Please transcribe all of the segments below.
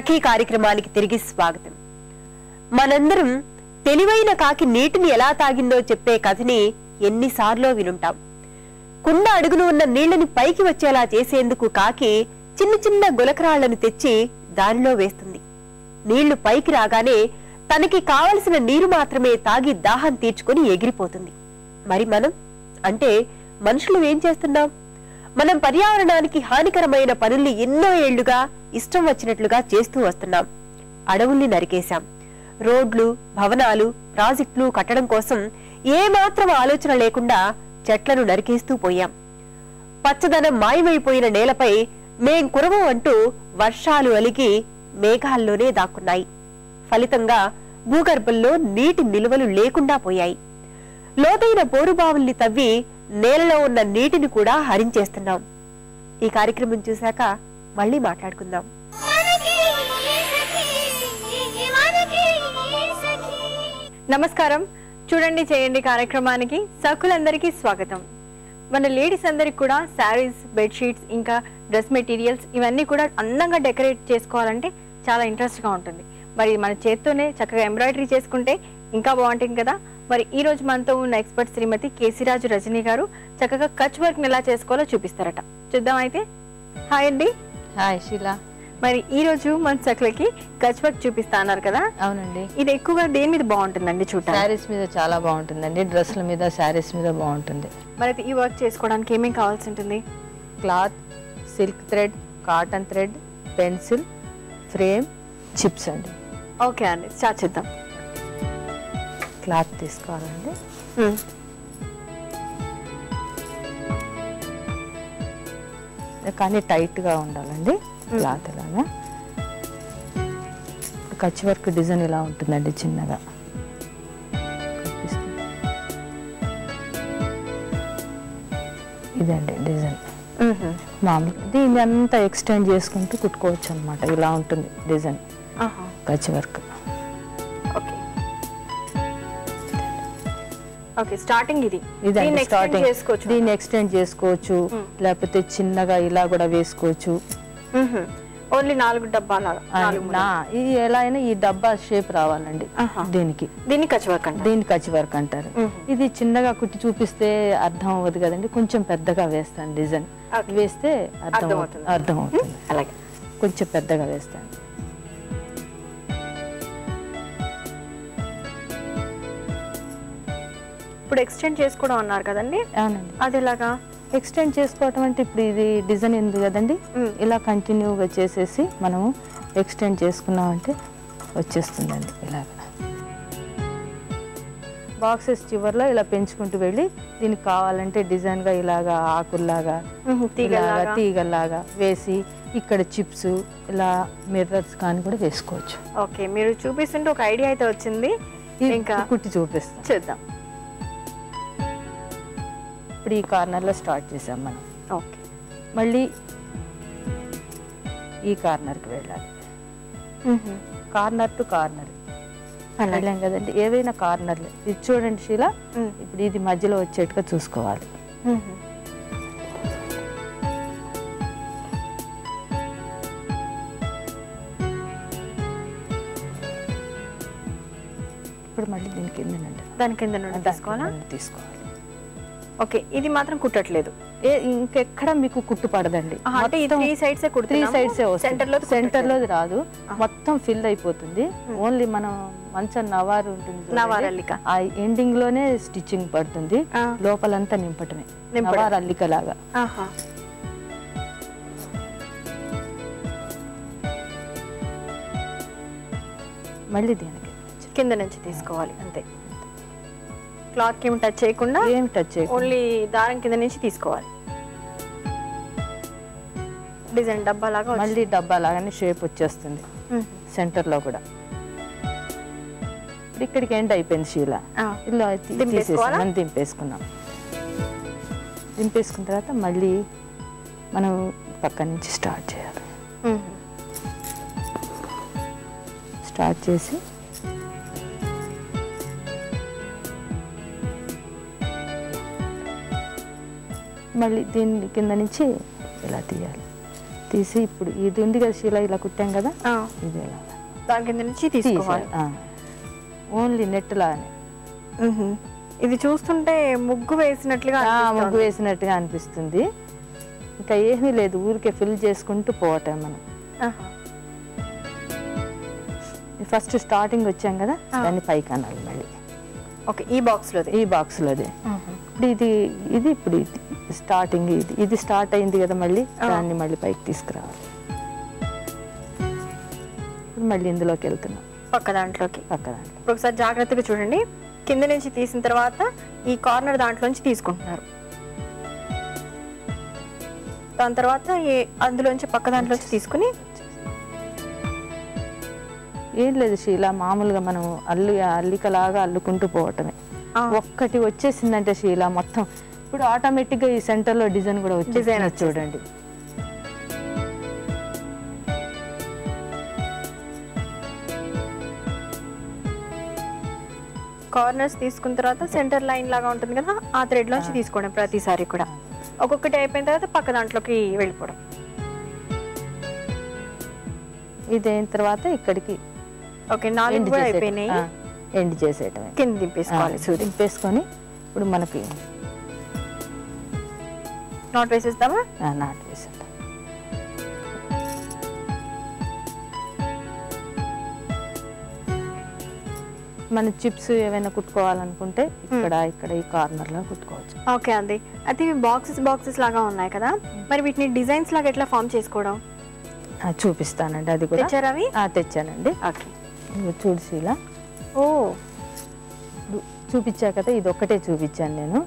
సఖీ కార్యక్రమానికి తిరిగి స్వాగతం. మనందరం తెలివైన కాకి నీటిని ఎలా తాగిందో చెప్పే కథని ఎన్నిసార్లో వినుంటాం. కుండ అడుగును ఉన్న నీళ్ళని పైకి వచ్చేలా చేసేందుకు కాకి చిన్న చిన్న గులకరాళ్ళను తెచ్చి దానిలో వేస్తుంది. నీళ్ళు పైకి రాగానే తనకి కావలసిన నీరు మాత్రమే తాగి దాహం తీర్చుకుని ఎగిరిపోతుంది. మరి మనం? అంటే మనుషులు ఏం చేస్తున్నాం? మనం పర్యావరణానికి హానికరమైన పనుల్ని ఎన్నో ఏళ్ళుగా ఇష్టం వచ్చినట్లుగా చేస్తూ వస్తున్నాం. అడవుల్ని నరికేశాం. రోడ్లు భవనాలు ప్రాజెక్టులు కట్టడం కోసం ఏ మాత్రం ఆలోచన లేకుండా చెట్లను నరికేస్తూ పోయాం. పచ్చదనం మాయమైపోయిన నేలపై మేం కురవం అంటూ వర్షాలు అలిగి మేఘాల్లోనే దాక్కున్నాయి. ఫలితంగా భూగర్భంలో నీటి నిల్వలు లేకుండా పోయాయి. లోతైన బోరుబావుల్ని తవ్వి నేలలో ఉన్న నీటిని కూడా హరించేస్తున్నాం. ఈ కార్యక్రమం చూశాక మళ్ళీ మాట్లాడుకుందాం. నమస్కారం. చూడండి చేయండి కార్యక్రమానికి సకులందరికీ స్వాగతం. మన లేడీస్ అందరికి కూడా శారీస్ బెడ్షీట్స్ ఇంకా డ్రెస్ మెటీరియల్స్ ఇవన్నీ కూడా అందంగా డెకరేట్ చేసుకోవాలంటే చాలా ఇంట్రెస్ట్గా ఉంటుంది. మరి మన చేత్తోనే చక్కగా ఎంబ్రాయిడరీ చేసుకుంటే ఇంకా బాగుంటుంది కదా? మరి ఈ రోజు మనతో ఉన్న ఎక్స్పర్ట్ శ్రీమతి కేసీరాజు రజనీ గారు చక్కగా కచ్ వర్క్ ఎలా చేసుకోవాలో చూపిస్తారట. చూద్దాం అయితే. హాయ్ అండి. హాయ్ శీలా మరి ఈ రోజు మన చక్కలకి కచ్ వర్క్ చూపిస్తా అన్నారు కదా. అవునండి. ఇది ఎక్కువగా దేని మీద బాగుంటుందండి చూడటానికి? శారీస్ మీద చాలా బాగుంటుందండి. డ్రెస్సుల మీద శారీస్ మీద బాగుంటుంది. మరి అయితే ఈ వర్క్ చేసుకోవడానికి ఏమేం కావాల్సి ఉంటుంది? Cloth silk thread cotton thread pencil frame chips అండి. ఓకే అండి. స్టార్ట్ చేద్దాం. క్లాత్ తీసుకోవాలండి. కానీ టైట్గా ఉండాలండి క్లాత్ ఇలాగా కచ్ వర్క్ డిజైన్ ఇలా ఉంటుందండి చిన్నగా. ఇదండి డిజైన్. మామూలు దీన్ని అంతా ఎక్స్టెండ్ చేసుకుంటూ కుట్టుకోవచ్చు అనమాట ఇలా ఉంటుంది design. Kutch work okay starting ఇది. దీన్ని స్టార్టింగ్ ఎక్స్టెండ్ చేసుకోవచ్చు లేకపోతే చిన్నగా ఇలా కూడా వేసుకోవచ్చు. ఓన్లీ నాలుగు డబ్బాలాగా ఇది ఎలా అయినా ఈ డబ్బా షేప్ రావాలండి. దీనికి. దీన్ని కచ్ వర్క్ అంట దీన్ని కచ్చి వర్క్ అంటారు ఇది చిన్నగా కుట్టి చూపిస్తే అర్థం అవ్వదు కదండి కొంచెం పెద్దగా వేస్తాను డిజైన్. వేస్తే అర్థం. అవుతుంది అర్థం అవుతుంది. అలాగే. కొంచెం పెద్దగా వేస్తాను. ఇప్పుడు ఎక్స్టెండ్ చేసుకోవడం అన్నారు కదండి? అవునండి. అది ఎలాగా? ఎక్స్టెండ్ చేసుకోవటం అంటే ఇప్పుడు ఇది డిజైన్ ఉంది కదండి. ఇలా కంటిన్యూగా చేసేసి మనము ఎక్స్టెండ్ చేసుకున్నామంటే వచ్చేస్తుందండి ఇలాగ. బాక్సెస్ చివర్లో ఇలా పెంచుకుంటూ వెళ్ళి దీనికి కావాలంటే డిజైన్గా ఇలాగా ఆకుల్లాగా తీగలాగా తీగల్లాగా. వేసి ఇక్కడ చిప్స్ ఇలా మిర్రర్స్ కానీ కూడా వేసుకోవచ్చు. ఓకే మీరు చూపిస్తుంటే ఒక ఐడియా అయితే వచ్చింది. ఇంకా కుట్టి చూపిస్తాం. చేద్దాం. ఇప్పుడు ఈ కార్నర్లో స్టార్ట్ చేసాం మనం. ఓకే. మళ్ళీ ఈ కార్నర్కి వెళ్ళాలి. Corner to corner. వెళ్ళాం కదండి. ఏవైనా కార్నర్లు. ఇది చూడండి శీల. ఇప్పుడు ఇది మధ్యలో వచ్చేట్టుగా చూసుకోవాలి. ఇప్పుడు మళ్ళీ దీని కిందనండి. దాని కింద తీసుకోవాలి. ఓకే ఇది మాత్రం కుట్టట్లేదు. ఇంకెక్కడ మీకు కుట్టు పడదండి. ఆహా, అంటే ఈ త్రీ సైడ్స్ త్రీ సైడ్స్ సెంటర్లో సెంటర్లో రాదు. మొత్తం ఫిల్ అయిపోతుంది. ఓన్లీ మనం మంచం నవారు ఉంటుంది. ఆ ఎండింగ్లోనే స్టిచ్చింగ్ పడుతుంది. లోపలంతా నింపటమే. అల్లిక లాగా మళ్ళీ దీనికి. కింద నుంచి తీసుకోవాలి అంతే. క్లాత్కి టచ్ చేయకుండా ఏం టచ్ చేయకుండా. ఓన్లీ దారం కింద నుంచి తీసుకోవాలి. డిజైన్ డబ్బా లాగా మళ్ళీ డబ్బా లాగానే షేప్ వచ్చేస్తుంది. సెంటర్లో కూడా. ఇక్కడికి ఎండ్ అయిపోయింది శీల. ఇలా దింపేసుకున్నాం దింపేసుకున్న తర్వాత మళ్ళీ మనం పక్క నుంచి స్టార్ట్ చేయాలి. స్టార్ట్ చేసి మళ్ళీ దీని కింద నుంచి ఇలా తీయాలి. తీసి ఇప్పుడు ఇది ఉంది కదా శీల ఇలా కుట్టాం కదా? ఇది ఇలా దాని కింద నుంచి తీసుకోవాలి. ఓన్లీ. ఇది చూస్తుంటే ముగ్గు వేసినట్లుగా ముగ్గు. వేసినట్టుగా అనిపిస్తుంది. ఇంకా ఏమీ లేదు ఊరికే ఫిల్ చేసుకుంటూ పోవటం మనం. ఫస్ట్ స్టార్టింగ్ వచ్చాం కదా దాన్ని పైకి అనాలి మళ్ళీ. ఓకే ఈ బాక్స్ లోది ఈ బాక్స్లోది. ఇప్పుడు ఇది ఇది ఇప్పుడు ఇది. స్టార్టింగ్ ఇది. ఇది స్టార్ట్ అయింది కదా మళ్ళీ? దాన్ని మళ్ళీ పైకి తీసుకురావాలి. మళ్ళీ ఇందులోకి వెళ్తున్నాం. పక్క దాంట్లోకి. పక్క దాంట్లో. ఒకసారి జాగ్రత్తగా చూడండి. కింద నుంచి తీసిన తర్వాత ఈ కార్నర్ దాంట్లోంచి తీసుకుంటున్నారు. దాని తర్వాత అందులోంచి పక్క దాంట్లోంచి తీసుకుని ఏం లేదు శీల మామూలుగా మనం అల్లు అల్లికలాగా అల్లుకుంటూ పోవటమే. ఒక్కటి వచ్చేసిందంటే శీల మొత్తం ఇప్పుడు ఆటోమేటిక్గా ఈ సెంటర్లో డిజైన్ కూడా వచ్చేసింది వచ్చేసింది. చూడండి. కార్నర్స్ తీసుకున్న తర్వాత సెంటర్ లైన్ లాగా ఉంటుంది కదా ఆ థ్రెడ్ లోంచి తీసుకోవడం ప్రతిసారి కూడా. ఒక్కొక్కటి అయిపోయిన తర్వాత పక్క దాంట్లోకి వెళ్ళిపోవడం. ఇది అయిన తర్వాత ఇక్కడికి ఓకే నాలుగు చేసేయటం. అయిపోయినాయి. ఎండ్ చేసేయటమే. కింద దింపేసుకోవాలి దింపేసుకొని ఇప్పుడు మనకి నాట్ వేసేస్తామా? నాటు వేసేద్దాం. మన చిప్స్ ఏమైనా కుట్టుకోవాలనుకుంటే ఇక్కడ ఇక్కడ ఈ కార్నర్లో కుట్టుకోవచ్చు. ఓకే అండి. అయితే ఇవి బాక్సెస్ బాక్సెస్ లాగా ఉన్నాయి కదా? మరి వీటిని డిజైన్స్ లాగా ఎట్లా ఫామ్ చేసుకోవడం? చూపిస్తానండి అది కూడా. తెచ్చారా తెచ్చానండి. ఓకే. చూడు శీల. ఓ. చూపించా కదా ఇది ఒక్కటే చూపించాను నేను.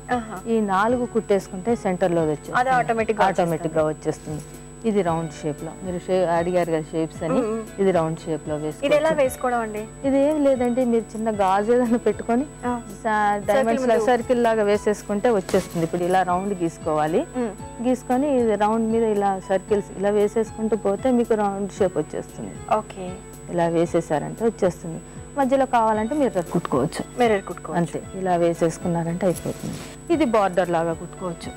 ఈ నాలుగు కుట్టేసుకుంటే సెంటర్లో గా ఆటోమేటిక్గా వచ్చేస్తుంది. ఇది రౌండ్ షేప్లో మీరు అడిగారు కదా షేప్స్ అని. ఇది రౌండ్ షేప్లో ఇది ఎలా వేసుకోవచ్చు వేసుకోవడం అండి? ఇది ఏం లేదండి మీరు చిన్న గాజు ఏదైనా పెట్టుకొని. డైమండ్స్. సర్కిల్ లాగా వేసేసుకుంటే వచ్చేస్తుంది. ఇప్పుడు ఇలా రౌండ్ గీసుకోవాలి. గీసుకొని ఇది రౌండ్ మీద ఇలా సర్కిల్స్ ఇలా వేసేసుకుంటూ పోతే మీకు రౌండ్ షేప్ వచ్చేస్తుంది. ఓకే. ఇలా వేసేసారంటే వచ్చేస్తుంది. మధ్యలో కావాలంటే మీరు కుట్టుకోవచ్చు. మిర్రర్ కుట్టుకోవాలి అంతే ఇలా వేసేసుకున్నారంటే అయిపోతుంది. ఇది బార్డర్ లాగా కుట్టుకోవచ్చు.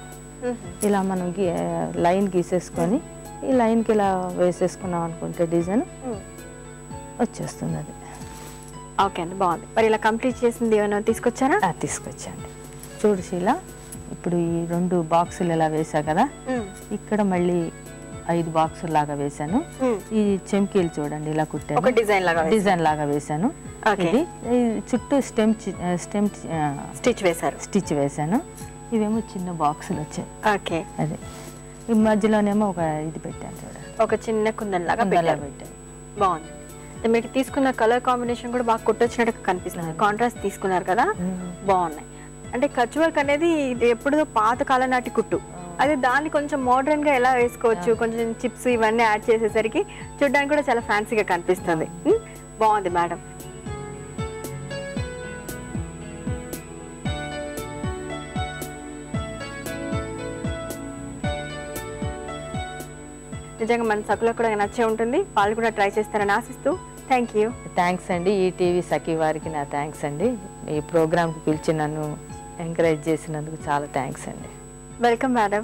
ఇలా మనం గీ లైన్ గీసేసుకొని ఈ లైన్కి ఇలా వేసేసుకున్నాం అనుకుంటే డిజైన్ వచ్చేస్తుంది అది. ఓకే అండి బాగుంది. మరి ఇలా కంప్లీట్ చేసింది ఏమైనా తీసుకొచ్చారా? ఆ, తీసుకొచ్చండి. చూడు శీల ఇప్పుడు ఈ రెండు బాక్సులు ఇలా వేసా కదా? ఇక్కడ మళ్ళీ ఐదు బాక్సులు లాగా వేసాను ఈ చెంకీలు చూడండి ఇలా ఒక కుట్టాను డిజైన్ లాగా డిజైన్ లాగా వేసాను. ఇది చుట్టూ స్టెమ్ స్టెమ్ స్టిచ్ వేశారు. స్టిచ్ వేసాను ఇవేమో చిన్న బాక్సులు వచ్చాయి. ఓకే. అదే. ఈ మధ్యలోనేమో ఒక ఇది పెట్టాను చూడండి. ఒక చిన్న కుందన్ లాగా పెట్టాను. బాగుంది. మీరు తీసుకున్న కలర్ కాంబినేషన్ కూడా బాగా కుట్టొచ్చినట్టు కనిపిస్తుంది. కాంట్రాస్ట్ తీసుకున్నారు కదా? బాగున్నాయి. అంటే కచ్ వర్క్ అనేది ఎప్పుడో పాత కాలం నాటి కుట్టు. అదే దాన్ని కొంచెం మోడర్న్గా ఎలా వేసుకోవచ్చు కొంచెం చిప్స్ ఇవన్నీ యాడ్ చేసేసరికి చూడడానికి కూడా చాలా ఫ్యాన్సీగా కనిపిస్తుంది. బాగుంది మేడం నిజంగా మన సకులకు కూడా నచ్చే ఉంటుంది. వాళ్ళు కూడా ట్రై చేస్తారని ఆశిస్తూ థ్యాంక్ యూ థ్యాంక్స్ అండి. ఈ టీవీ సఖీ వారికి నా థ్యాంక్స్ అండి. ఈ ప్రోగ్రామ్కి పిలిచి నన్ను ఎంకరేజ్ చేసినందుకు చాలా థ్యాంక్స్ అండి. Welcome madam